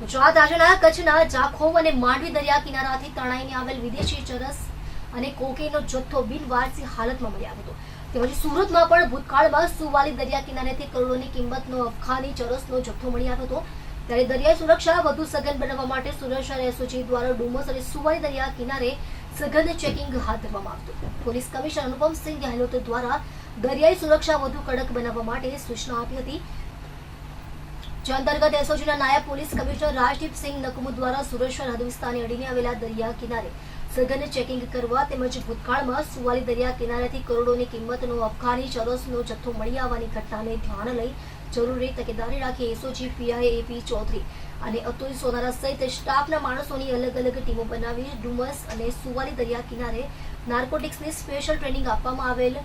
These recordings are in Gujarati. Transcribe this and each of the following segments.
ગુજરાત રાજ્યના કચ્છના જાખોવ અને માંડવી દરિયા કિનારાથી તણાઈને આવેલ વિદેશી ચરસ અને કોકેનો જથ્થો બિનવારસી હાલતમાં મળી આવ્યો હતો. તેમજ સુરતમાં પણ ભૂતકાળમાં સુવાલી દરિયા કિનારેથી કરોડોની કિંમતનો અફઘાની ચરસનો જથ્થો મળી આવ્યો હતો. ત્યારે દરિયાઈ સુરક્ષા વધુ સઘન બનાવવા માટે સુરક્ષા શહેર એસઓજી દ્વારા ડુમસ અને સુવાલી દરિયા કિનારે સઘન ચેકિંગ હાથ ધરવામાં આવતું પોલીસ કમિશનર અનુપમસિંહ ગેહલોત દ્વારા દરિયાઈ સુરક્ષા વધુ કડક બનાવવા માટે સૂચના આપી હતી. જે અંતર્ગત એસઓજીના નાયબ પોલીસ કમિશનર રાજદીપસિંહ નકમુ દ્વારા સુરત શહેર અડીને આવેલા દરિયા કિનારે સઘન ચેકિંગ કરવા તેમજ ભૂતકાળમાં સુવાલી દરિયા કિનારેથી કરોડોની કિંમતનો અફઘાની ચરસનો જથ્થો મળી આવવાની ઘટનાને ધ્યાન લઈ જરૂરી તકેદારી રાખી એસઓજી પીઆઈ એપી ચૌધરી અને અતુલ સોનારા સહિત સ્ટાફના માણસોની અલગ અલગ ટીમો બનાવી ડુમસ અને સુવાલી દરિયા કિનારે નાર્કોટિક્સની સ્પેશિયલ ટ્રેનિંગ આપવામાં આવેલ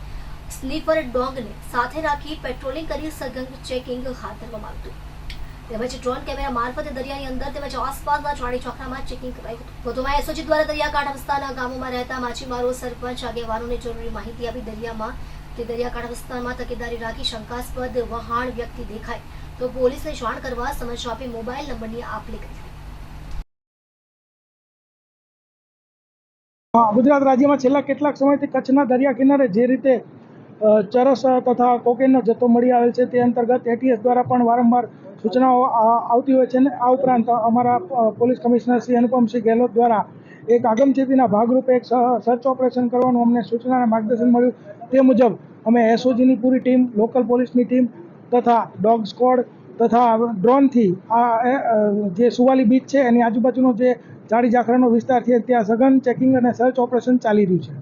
સ્નીપર ડોગને સાથે રાખી પેટ્રોલિંગ કરી સઘન ચેકિંગ હાથ ધરવામાં આવ્યું હતું. તેમજ ડ્રોન કેમેરા મારફતે દરિયાની અંદર તેમજ આસપાસના ચાળી ચોકડામાં ચેકિંગ કરાયું વધુમાં એસઓજી દ્વારા દરિયાકાંઠા વિસ્તારના ગામોમાં રહેતા માછીમારો, સરપંચ, આગેવાનોને જરૂરી માહિતી આપી દરિયામાં કે દરિયાકાંઠા વિસ્તારમાં તકેદારી રાખી શંકાસ્પદ વહાણ વ્યક્તિ દેખાય તો પોલીસને જાણ કરવા સમજ આપી મોબાઈલ નંબરની આપ લે ગુજરાત રાજ્યમાં છેલ્લા કેટલાક સમયથી કચ્છના દરિયા કિનારે જે રીતે ચરસ તથા કોકેનનો જથ્થો મળી આવેલ છે તે અંતર્ગત એટીએસ દ્વારા પણ વારંવાર સૂચનાઓ આવતી હોય છે ને આ ઉપરાંત અમારા પોલીસ કમિશનર શ્રી અનુપમસિંહ ગેહલોત દ્વારા એક આગમચેતીના ભાગરૂપે એક સર્ચ ઓપરેશન કરવાનું અમને સૂચના અને માર્ગદર્શન મળ્યું. તે મુજબ અમે એસઓજીની પૂરી ટીમ, લોકલ પોલીસની ટીમ તથા ડોગ સ્કોડ તથા ડ્રોનથી આ જે સુવાલી બીચ છે એની આજુબાજુનો જે જાડી જાખરાનો વિસ્તાર છે ત્યાં સઘન ચેકિંગ અને સર્ચ ઓપરેશન ચાલી રહ્યું છે.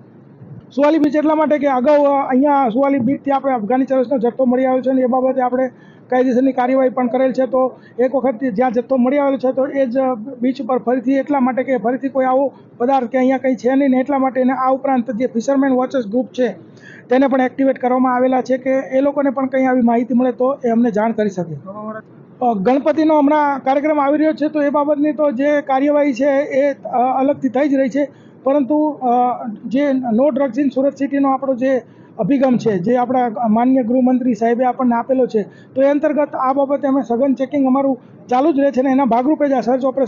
સુવાલી બીચ એટલા માટે કે અગાઉ અહીંયા સુવાલી બીચથી આપણે અફઘાની ચરસનો જથ્થો મળી આવ્યો છે અને એ બાબતે આપણે કાયદેસરની કાર્યવાહી પણ કરેલ છે. તો એક વખત જ્યાં જથ્થો મળી આવેલો છે, તો એ જ બીચ ઉપર ફરીથી એટલા માટે કે ફરીથી કોઈ આવો પદાર્થ કે અહીંયા કંઈ છે નહીં ને એટલા માટે એને આ ઉપરાંત જે ફિશરમેન વોચર્સ ગ્રુપ છે, તેને પણ એક્ટિવેટ કરવામાં આવેલા છે કે એ લોકોને પણ કંઈ આવી માહિતી મળે તો એ અમને જાણ કરી શકે. ગણપતિનો હમણાં કાર્યક્રમ આવી રહ્યો છે, તો એ બાબતની તો જે કાર્યવાહી છે એ અલગથી થઈ જ રહી છે. પરંતુ જે નો ડ્રગ્સ ઇન સુરત સિટીનો આપણો જે અભિગમ છે, જે આપણા માન્ય ગૃહમંત્રી સાહેબે આપણને આપેલો છે, તો એ અંતર્ગત આ બાબતે અમે સઘન ચેકિંગ અમારું ચાલુ જ રહે છે અને એના ભાગરૂપે જ આ સર્ચ ઓપરેશન